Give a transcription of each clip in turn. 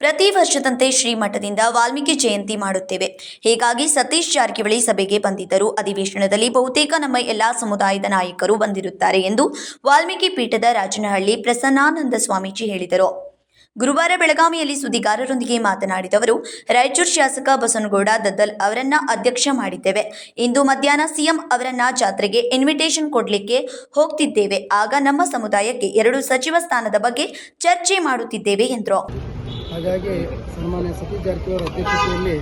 ಪ್ರತಿ ವರ್ಷದಂತೆ ಶ್ರೀಮಠದಿಂದ ವಾಲ್ಮೀಕಿ ಜಯಂತಿ ಮಾಡುತ್ತೇವೆ. ಹೀಗಾಗಿ ಸತೀಶ್ ಜಾರಕಿಹೊಳಿ ಸಭೆಗೆ ಬಂದಿದ್ದರು. ಅಧಿವೇಶನದಲ್ಲಿ ಬಹುತೇಕ ನಮ್ಮ ಎಲ್ಲಾ ಸಮುದಾಯದ ನಾಯಕರು ಬಂದಿರುತ್ತಾರೆ ಎಂದು ವಾಲ್ಮೀಕಿ ಪೀಠದ ರಾಜನಹಳ್ಳಿ ಪ್ರಸನ್ನಾನಂದ ಸ್ವಾಮೀಜಿ ಹೇಳಿದರು. ಗುರುವಾರ ಬೆಳಗಾವಿಯಲ್ಲಿ ಸುದ್ದಿಗಾರರೊಂದಿಗೆ ಮಾತನಾಡಿದ ಅವರು, ರಾಯಚೂರು ಶಾಸಕ ಬಸನಗೌಡ ದದ್ದಲ್ ಅವರನ್ನ ಅಧ್ಯಕ್ಷ ಮಾಡಿದ್ದೇವೆ. ಇಂದು ಮಧ್ಯಾಹ್ನ ಸಿಎಂ ಅವರನ್ನ ಜಾತ್ರೆಗೆ ಇನ್ವಿಟೇಷನ್ ಕೊಡಲಿಕ್ಕೆ ಹೋಗ್ತಿದ್ದೇವೆ. ಆಗ ನಮ್ಮ ಸಮುದಾಯಕ್ಕೆ ಎರಡು ಸಚಿವ ಸ್ಥಾನದ ಬಗ್ಗೆ ಚರ್ಚೆ ಮಾಡುತ್ತಿದ್ದೇವೆ ಎಂದರು. ಹಾಗಾಗಿ ಸನ್ಮಾನ್ಯ ಸತೀಶ್ ಜಾರಕಿಹೊಳಿ ಅಧ್ಯಕ್ಷತೆಯಲ್ಲಿ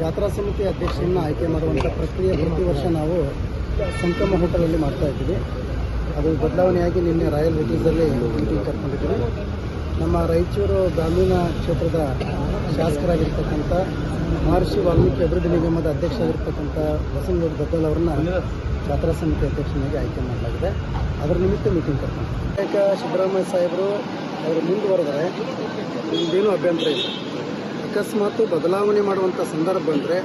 ಜಾತ್ರಾ ಸಮಿತಿ ಅಧ್ಯಕ್ಷರನ್ನು ಆಯ್ಕೆ ಮಾಡುವಂಥ ಪ್ರಕ್ರಿಯೆ ಪ್ರತಿ ವರ್ಷ ನಾವು ಸಂಕಮ್ಮ ಹೋಟೆಲಲ್ಲಿ ಮಾಡ್ತಾ ಇದ್ದೀವಿ. ಅದು ಬದಲಾವಣೆಯಾಗಿ ನಿನ್ನೆ ರಾಯಲ್ ವಿಟೀಸಲ್ಲಿ ಮೀಟಿಂಗ್ ಕರ್ಕೊಂಡಿದ್ದೀವಿ. ನಮ್ಮ ರಾಯಚೂರು ಗ್ರಾಮೀಣ ಕ್ಷೇತ್ರದ ಶಾಸಕರಾಗಿರ್ತಕ್ಕಂಥ ಮಹರ್ಷಿ ವಾಲ್ಮೀಕಿ ಅಭಿವೃದ್ಧಿ ನಿಗಮದ ಅಧ್ಯಕ್ಷರಾಗಿರ್ತಕ್ಕಂಥ ಬಸವನಗೌಡ ಬದ್ದಲ್ ಅವರನ್ನ ಜಾತ್ರಾ ಸಮಿತಿ ಅಧ್ಯಕ್ಷನಾಗಿ ಆಯ್ಕೆ ಮಾಡಲಾಗಿದೆ. ಅದರ ನಿಮಿತ್ತ ಮೀಟಿಂಗ್ ಕರ್ಕೊಂಡು ಸಿದ್ದರಾಮಯ್ಯ ಸಾಹೇಬರು ಅವರು ಮುಂದುವರೆದರೆ ನಿಮ್ಮದೇನು ಅಭ್ಯಂತರ ಇಲ್ಲ. ಅಕಸ್ಮಾತ್ ಬದಲಾವಣೆ ಮಾಡುವಂಥ ಸಂದರ್ಭ ಬಂದರೆ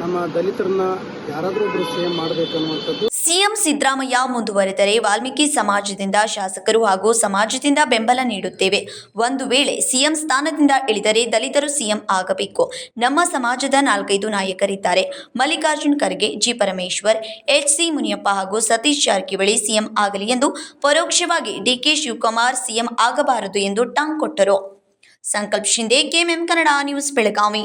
ನಮ್ಮ ದಲಿತರನ್ನ ಯಾರಾದರೂ ಒಬ್ಬರು ಸೇಮ್ ಮಾಡಬೇಕು ಅನ್ನುವಂಥದ್ದು ಸಿಎಂ ಸಿದ್ದರಾಮಯ್ಯ ಮುಂದುವರೆದರೆ ವಾಲ್ಮೀಕಿ ಸಮಾಜದಿಂದ ಶಾಸಕರು ಹಾಗೂ ಸಮಾಜದಿಂದ ಬೆಂಬಲ ನೀಡುತ್ತೇವೆ. ಒಂದು ವೇಳೆ ಸಿಎಂ ಸ್ಥಾನದಿಂದ ಇಳಿದರೆ ದಲಿತರು ಸಿಎಂ ಆಗಬೇಕು. ನಮ್ಮ ಸಮಾಜದ ನಾಲ್ಕೈದು ನಾಯಕರಿದ್ದಾರೆ. Mallikarjun Kharge, G Parameshwar, H C Muniyappa ಹಾಗೂ ಸತೀಶ್ ಜಾರಕಿಹೊಳಿ ಸಿಎಂ ಆಗಲಿ ಎಂದು ಪರೋಕ್ಷವಾಗಿ ಡಿಕೆ ಶಿವಕುಮಾರ್ ಸಿಎಂ ಆಗಬಾರದು ಎಂದು ಟಾಂಗ್ ಕೊಟ್ಟರು. Sankalp Shinde KMM Kannada news Belagavi.